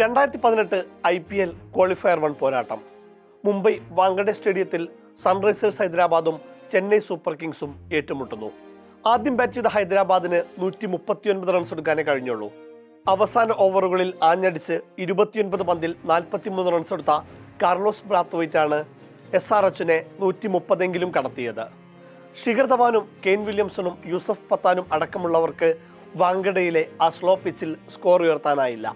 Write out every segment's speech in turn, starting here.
രണ്ടായിരത്തി പതിനെട്ട് I P L qualifier one പോരാട്ടം. മുംബൈ വാങ്കഡെ സ്റ്റേഡിയത്തിൽ സൺറൈസേഴ്സ് ഹൈദരാബാദും ചെന്നൈ സൂപ്പർ കിങ്സും ഏറ്റുമുട്ടുന്നു. ആദ്യം ബാറ്റ് ചെയ്ത ഹൈദരാബാദിന് നൂറ്റി മുപ്പത്തിയൊൻപത് റൺസ് എടുക്കാനേ കഴിഞ്ഞുള്ളൂ. അവസാന ഓവറുകളിൽ ആഞ്ഞടിച്ച് ഇരുപത്തിയൊൻപത് പന്തിൽ നാൽപ്പത്തിമൂന്ന് റൺസ് എടുത്ത കാർലോസ് ബ്രാത്ത്വൈറ്റാണ് എസ് ആർ എച്ചിനെ നൂറ്റി മുപ്പതെങ്കിലും കടത്തിയത്. ശിഖർ ധവാനും കെയ്ൻ വില്യംസണും യൂസഫ് പത്താനും അടക്കമുള്ളവർക്ക് വാങ്കഡയിലെ ആ സ്ലോ പിച്ചിൽ സ്കോർ ഉയർത്താനായില്ല.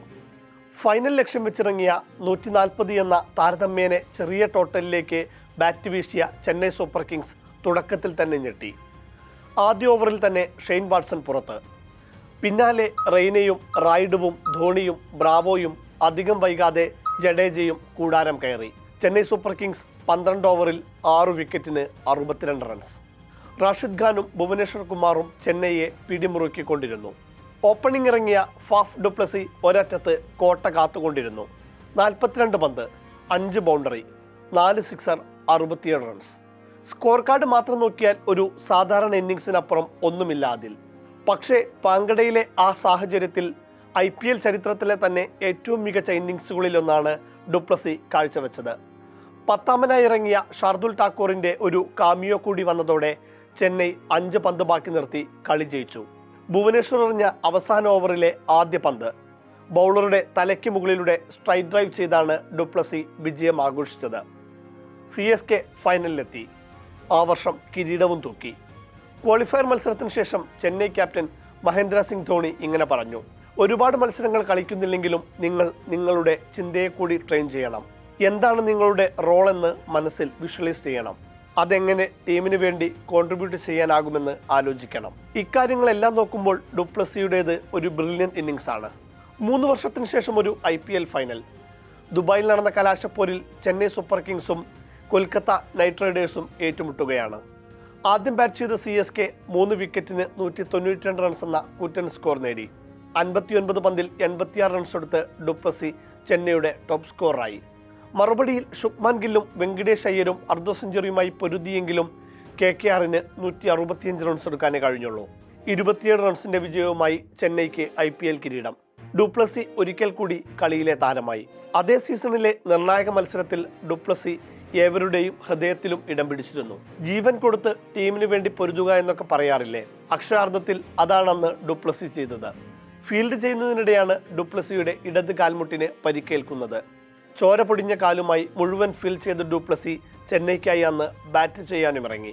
ഫൈനൽ ലക്ഷ്യം വെച്ചിറങ്ങിയ നൂറ്റി നാൽപ്പത് എന്ന താരതമ്യേനെ ചെറിയ ടോട്ടലിലേക്ക് ബാറ്റ് വീശിയ ചെന്നൈ സൂപ്പർ കിങ്സ് തുടക്കത്തിൽ തന്നെ ഞെട്ടി. ആദ്യ ഓവറിൽ തന്നെ ഷെയ്ൻ വാട്സൺ പുറത്ത്. പിന്നാലെ റെയ്നയും റൈഡുവും ധോണിയും ബ്രാവോയും അധികം വൈകാതെ ജഡേജയും കൂടാരം കയറി. ചെന്നൈ സൂപ്പർ കിങ്സ് പന്ത്രണ്ട് ഓവറിൽ ആറു വിക്കറ്റിന് അറുപത്തിരണ്ട് റൺസ് റാഷിദ് ഖാനും ഭുവനേശ്വർ കുമാറും ചെന്നൈയെ പിടിമുറുക്കിക്കൊണ്ടിരുന്നു. ഓപ്പണിംഗ് ഇറങ്ങിയ ഫാഫ് ഡുപ്ലസി ഒരറ്റത്ത് കോട്ട കാത്തുകൊണ്ടിരുന്നു. നാൽപ്പത്തിരണ്ട് പന്ത് അഞ്ച് ബൗണ്ടറി നാല് സിക്സർ അറുപത്തിയേഴ് റൺസ്. സ്കോർ കാർഡ് മാത്രം നോക്കിയാൽ ഒരു സാധാരണ ഇന്നിങ്സിനപ്പുറം ഒന്നുമില്ല അതിൽ പക്ഷേ പാങ്കടയിലെ ആ സാഹചര്യത്തിൽ ഐ പി എൽ ചരിത്രത്തിലെ തന്നെ ഏറ്റവും മികച്ച ഇന്നിങ്സുകളിലൊന്നാണ് ഡുപ്ലസി കാഴ്ചവെച്ചത്. പത്താമനായി ഇറങ്ങിയ ഷാർദുൽ ടാക്കൂറിന്റെ ഒരു കാമിയോ കൂടി വന്നതോടെ ചെന്നൈ അഞ്ച് പന്ത് ബാക്കി നിർത്തി കളി ജയിച്ചു. ഭുവനേശ്വർ എറിഞ്ഞ അവസാന ഓവറിലെ ആദ്യ പന്ത്. ബൗളറുടെ തലയ്ക്ക് മുകളിലൂടെ സ്ട്രൈറ്റ് ഡ്രൈവ് ചെയ്താണ് ഡുപ്ലസി വിജയം ആഘോഷിച്ചത്. സി എസ് കെ ഫൈനലിലെത്തി ആ വർഷം കിരീടവും തൂക്കി. ക്വാളിഫയർ മത്സരത്തിന് ശേഷം ചെന്നൈ ക്യാപ്റ്റൻ മഹേന്ദ്ര സിംഗ് ധോണി ഇങ്ങനെ പറഞ്ഞു ഒരുപാട് മത്സരങ്ങൾ കളിക്കുന്നില്ലെങ്കിലും നിങ്ങൾ നിങ്ങളുടെ ചിന്തയെ കൂടി ട്രെയിൻ ചെയ്യണം. എന്താണ് നിങ്ങളുടെ റോളെന്ന് മനസ്സിൽ വിഷ്വലൈസ് ചെയ്യണം. അതെങ്ങനെ ടീമിന് വേണ്ടി കോൺട്രിബ്യൂട്ട് ചെയ്യാനാകുമെന്ന് ആലോചിക്കണം. ഇക്കാര്യങ്ങളെല്ലാം നോക്കുമ്പോൾ ഡുപ്ലസിയുടേത് ഒരു ബ്രില്യൻ ഇന്നിങ്സ് ആണ്. മൂന്ന് വർഷത്തിന് ശേഷം ഒരു ഐ പി എൽ ഫൈനൽ ദുബായിൽ നടന്ന കലാശപ്പോരിൽ ചെന്നൈ സൂപ്പർ കിങ്സും കൊൽക്കത്ത നൈറ്റ് റൈഡേഴ്സും ഏറ്റുമുട്ടുകയാണ്. ആദ്യം ബാറ്റ് ചെയ്ത സി എസ് കെ മൂന്ന് വിക്കറ്റിന് നൂറ്റി തൊണ്ണൂറ്റി രണ്ട് റൺസ് എന്ന കൂറ്റൻ സ്കോർ നേടി. അൻപത്തിയൊൻപത് പന്തിൽ എൺപത്തിയാറ് റൺസ് എടുത്ത് ഡുപ്ലസി ചെന്നൈയുടെ ടോപ്പ് സ്കോറായി മറുപടിയിൽ ശുഭ്മാൻ ഗില്ലും വെങ്കിടേഷ് അയ്യരും അർദ്ധ സെഞ്ചുറിയുമായി പൊരുതിയെങ്കിലും കെ കെ ആറിന് നൂറ്റി അറുപത്തിയഞ്ച് റൺസ് എടുക്കാനേ കഴിഞ്ഞുള്ളൂ. ഇരുപത്തിയേഴ് റൺസിന്റെ വിജയവുമായി ചെന്നൈക്ക് ഐ പി എൽ കിരീടം. ഡുപ്ലസി ഒരിക്കൽ കൂടി കളിയിലെ താരമായി. അതേ സീസണിലെ നിർണായക മത്സരത്തിൽ ഡുപ്ലസി ഏവരുടെയും ഹൃദയത്തിലും ഇടം പിടിച്ചിരുന്നു. ജീവൻ കൊടുത്ത് ടീമിന് വേണ്ടി പൊരുതുക എന്നൊക്കെ പറയാറില്ലേ? അക്ഷരാർത്ഥത്തിൽ അതാണെന്ന് ഡുപ്ലസി ചെയ്തത്. ഫീൽഡ് ചെയ്യുന്നതിനിടെയാണ് ഡുപ്ലസിയുടെ ഇടത് കാൽമുട്ടിന് പരിക്കേൽക്കുന്നത്. ചോര പൊടിഞ്ഞ കാലുമായി മുഴുവൻ ഫിൽ ചെയ്ത ഡുപ്ലസി ചെന്നൈക്കായി അന്ന് ബാറ്റ് ചെയ്യാനും ഇറങ്ങി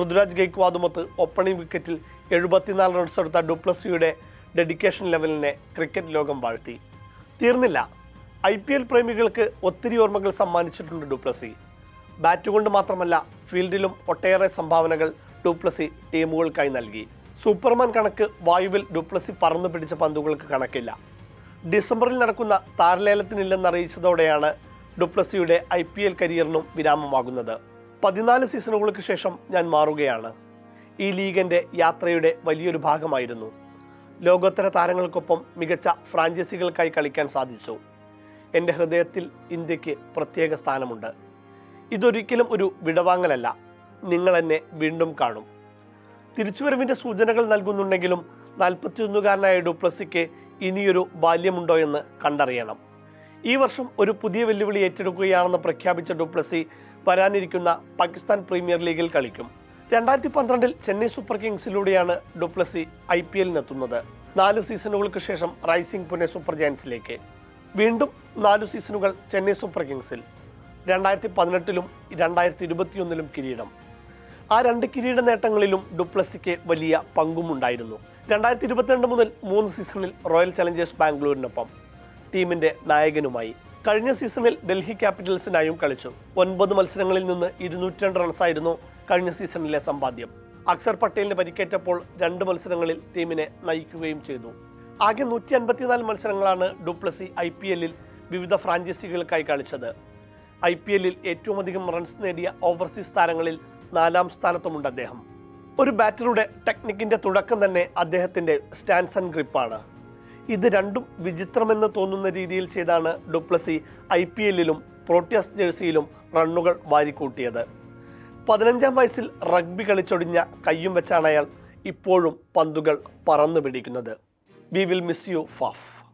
ഋതുരാജ് ഗെയ്ക്വാദുമൊത്ത് ഓപ്പണിംഗ് വിക്കറ്റിൽ എഴുപത്തിനാല് റൺസ് എടുത്ത ഡുപ്ലസിയുടെ ഡെഡിക്കേഷൻ ലെവലിനെ ക്രിക്കറ്റ് ലോകം വാഴ്ത്തി. തീർന്നില്ല. ഐ പി എൽ പ്രേമികൾക്ക് ഒത്തിരി ഓർമ്മകൾ സമ്മാനിച്ചിട്ടുണ്ട് ഡുപ്ലസി. ബാറ്റ് കൊണ്ട് മാത്രമല്ല ഫീൽഡിലും ഒട്ടേറെ സംഭാവനകൾ ഡുപ്ലസി ടീമുകൾക്കായി നൽകി. സൂപ്പർമാൻ കണക്ക് വായുവിൽ ഡുപ്ലസി പറന്നു പിടിച്ച പന്തുകൾക്ക് കണക്കില്ല. ഡിസംബറിൽ നടക്കുന്ന താരലേലത്തിനില്ലെന്നറിയിച്ചതോടെയാണ് ഡുപ്ലസിയുടെ ഐ പി എൽ കരിയറിനും വിരാമമാകുന്നത്. പതിനാല് സീസണുകൾക്ക് ശേഷം ഞാൻ മാറുകയാണ്. ഈ ലീഗിന്റെ യാത്രയുടെ വലിയൊരു ഭാഗമായിരുന്നു. ലോകോത്തര താരങ്ങൾക്കൊപ്പം മികച്ച ഫ്രാഞ്ചൈസികൾക്കായി കളിക്കാൻ സാധിച്ചു. എന്റെ ഹൃദയത്തിൽ ഇന്ത്യയ്ക്ക് പ്രത്യേക സ്ഥാനമുണ്ട്. ഇതൊരിക്കലും ഒരു വിടവാങ്ങലല്ല. നിങ്ങൾ എന്നെ വീണ്ടും കാണും. തിരിച്ചുവരവിന്റെ സൂചനകൾ നൽകുന്നുണ്ടെങ്കിലും നാൽപ്പത്തിയൊന്നുകാരനായ ഡുപ്ലസിക്ക് ഇനിയൊരു ബാല്യമുണ്ടോ എന്ന് കണ്ടറിയണം. ഈ വർഷം ഒരു പുതിയ വെല്ലുവിളി ഏറ്റെടുക്കുകയാണെന്ന് പ്രഖ്യാപിച്ച ഡുപ്ലസി വരാനിരിക്കുന്ന പാകിസ്ഥാൻ പ്രീമിയർ ലീഗിൽ കളിക്കും. രണ്ടായിരത്തി പന്ത്രണ്ടിൽ ചെന്നൈ സൂപ്പർ കിങ്സിലൂടെയാണ് ഡുപ്ലസി ഐ പി എല്ലിനെത്തുന്നത്. നാല് സീസണുകൾക്ക് ശേഷം റൈസിംഗ് പുനെ സൂപ്പർ ജയൻസിലേക്ക്. വീണ്ടും നാല് സീസണുകൾ ചെന്നൈ സൂപ്പർ കിങ്സിൽ. രണ്ടായിരത്തി പതിനെട്ടിലും രണ്ടായിരത്തി ഇരുപത്തിയൊന്നിലും കിരീടം. ആ രണ്ട് കിരീട നേട്ടങ്ങളിലും ഡുപ്ലസിക്ക് വലിയ പങ്കുമുണ്ടായിരുന്നു. രണ്ടായിരത്തി ഇരുപത്തിരണ്ട് മുതൽ മൂന്ന് സീസണിൽ റോയൽ ചലഞ്ചേഴ്സ് ബാംഗ്ലൂരിനൊപ്പം ടീമിന്റെ നായകനുമായി. കഴിഞ്ഞ സീസണിൽ ഡൽഹി ക്യാപിറ്റൽസിനായും കളിച്ചു. ഒൻപത് മത്സരങ്ങളിൽ നിന്ന് ഇരുന്നൂറ്റി രണ്ട് റൺസായിരുന്നു കഴിഞ്ഞ സീസണിലെ സമ്പാദ്യം. അക്സർ പട്ടേലിന് പരിക്കേറ്റപ്പോൾ രണ്ട് മത്സരങ്ങളിൽ ടീമിനെ നയിക്കുകയും ചെയ്തു. ആകെ നൂറ്റി അൻപത്തിനാല് മത്സരങ്ങളാണ് ഡുപ്ലസി ഐ പി എല്ലിൽ വിവിധ ഫ്രാഞ്ചൈസികൾക്കായി കളിച്ചത്. ഐ പി എല്ലിൽ ഏറ്റവും അധികം റൺസ് നേടിയ ഓവർസീസ് താരങ്ങളിൽ നാലാം സ്ഥാനത്തുമുണ്ട് അദ്ദേഹം. ഒരു ബാറ്ററുടെ ടെക്നിക്കിന്റെ തുടക്കം തന്നെ അദ്ദേഹത്തിന്റെ സ്റ്റാൻസ് ആൻഡ് ഗ്രിപ്പാണ്. ഇത് രണ്ടും വിചിത്രമെന്ന് തോന്നുന്ന രീതിയിൽ ചെയ്താണ് ഡുപ്ലസി ഐ പി എല്ലിലും പ്രോട്ടിയസ് ജേഴ്സിയിലും റണ്ണുകൾ വാരിക്കൂട്ടിയത്. പതിനഞ്ചാം വയസ്സിൽ റഗ്ബി കളിച്ചൊടിഞ്ഞ കയ്യും വെച്ചാണ് അയാൾ ഇപ്പോഴും പന്തുകൾ പറന്നു പിടിക്കുന്നത്. We will miss you Faf.